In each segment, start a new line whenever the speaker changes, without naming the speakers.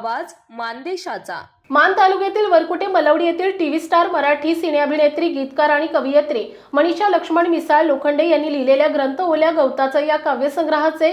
आवाज मानदेशाचा.
मान तालुक्यातील वरकुटे मलवडी येथील टीव्ही स्टार मराठी सिने अभिनेत्री गीतकार आणि कवयित्री मनीषा लक्ष्मण मिसाळ लोखंडे यांनी लिहिलेल्या ग्रंथ ओल्या गवताचा या काव्यसंग्रहाचे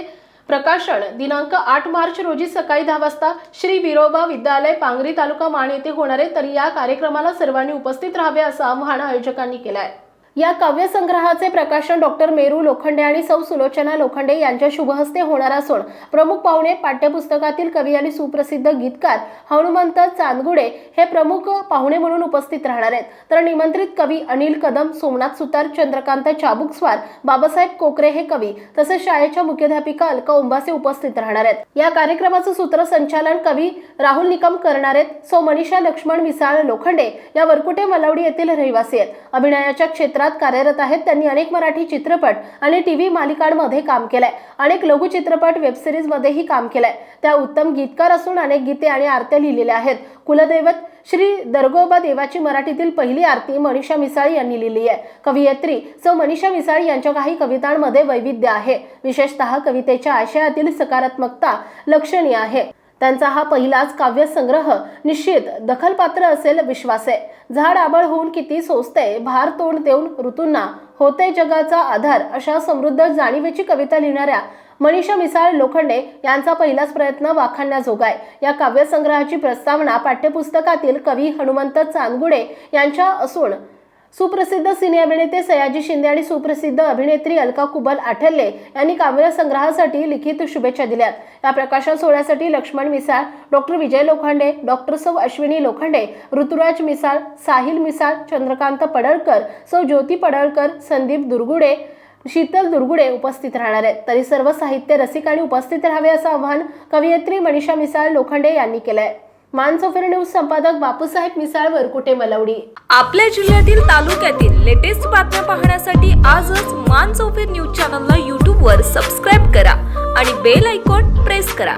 प्रकाशन दिनांक आठ मार्च रोजी सकाळी दहा वाजता श्री विरोबा विद्यालय पांगरी तालुका मान येथे होणार आहे. तरी या कार्यक्रमाला सर्वांनी उपस्थित राहावे असं आवाहन आयोजकांनी केलं आहे या काव्यसंग्रहाचे प्रकाशन डॉक्टर मेरू लोखंडे आणि सौ सुलोचना लोखंडे यांच्या शुभहस्ते होणार असून प्रमुख पाहुणे पाठ्यपुस्तकातील कवी आणि सुप्रसिद्ध गीतकार हनुमंत चांदगुडे हे प्रमुख पाहुणे म्हणून उपस्थित राहणार आहेत. तर निमंत्रित कवी अनिल कदम सोमनाथ सुतार चंद्रकांत चाबुकस्वार बाबासाहेब कोकरे हे कवी तसेच शाळेच्या मुख्याध्यापिका अलका उंबासे उपस्थित राहणार आहेत. या कार्यक्रमाचं सूत्रसंचालन कवी राहुल निकम करणार आहेत. सौ मनीषा लक्ष्मण मिसाळ लोखंडे या वरकुटे मलावडी येथील रहिवासी आहेत. अभिनयाच्या क्षेत्रात कार्यरत आहेत त्यांनी अनेक मराठी चित्रपट आणि टी व्ही मालिकांमध्ये काम केलंय. अनेक लघुचित्रपट वेबसिरीजमध्येही काम केलंय. त्या उत्तम गीतकार असून अनेक गीते आणि आरत्या लिहिलेल्या आहेत. कुलदैवत श्री दर्गोबा देवाची मराठीतील पहिली आरती मनीषा मिसाळी यांनी लिहिली आहे. कवयित्री सौ मनीषा मिसाळी यांच्या काही कवितांमध्ये वैविध्य आहे. विशेषतः कवितेच्या आशयातील सकारात्मकता लक्षणीय आहे. त्यांचा हा पहिलाच काव्यसंग्रह निश्चित दखलपात्र असेल विश्वास. आहे झाड आबळ होऊन किती सोसते भार तोंड देऊन ऋतूंना. होते जगाचा आधार अशा समृद्ध जाणीवेची कविता लिहिणाऱ्या मनीषा मिसाळ लोखंडे यांचा पहिलाच प्रयत्न वाखाणण्याजोगा आहे या काव्यसंग्रहाची प्रस्तावना पाठ्यपुस्तकातील कवी हनुमंत चांदगुडे यांच्या असून सुप्रसिद्ध सिने अभिनेते सयाजी शिंदे आणि सुप्रसिद्ध अभिनेत्री अलका कुबल आठल्ले यांनी काव्य संग्रहासाठी लिखित शुभेच्छा दिल्यात. या प्रकाशन सोहळ्यासाठी लक्ष्मण मिसाळ डॉक्टर विजय लोखंडे डॉक्टर सौ अश्विनी लोखंडे ऋतुराज मिसाळ साहिल मिसाळ चंद्रकांत पडळकर सौ ज्योती पडळकर संदीप दुर्गुडे शीतल दुर्गुडे उपस्थित राहणार आहेत. तरी सर्व साहित्य रसिकांनी उपस्थित राहावे असं आवाहन कवयित्री मनीषा मिसाळ लोखंडे यांनी केलं आहे मानसोफर न्यूज संपादक बापूसाहेब मिसाळ वरकुटे मलवडी?
आपल्या जिल्ह्यातील तालुक्यातील लेटेस्ट बातम्या पाहण्यासाठी आजच मानसोफेर न्यूज चॅनलला यूट्यूबवर सबस्क्राईब करा आणि बेल आयकॉन प्रेस करा.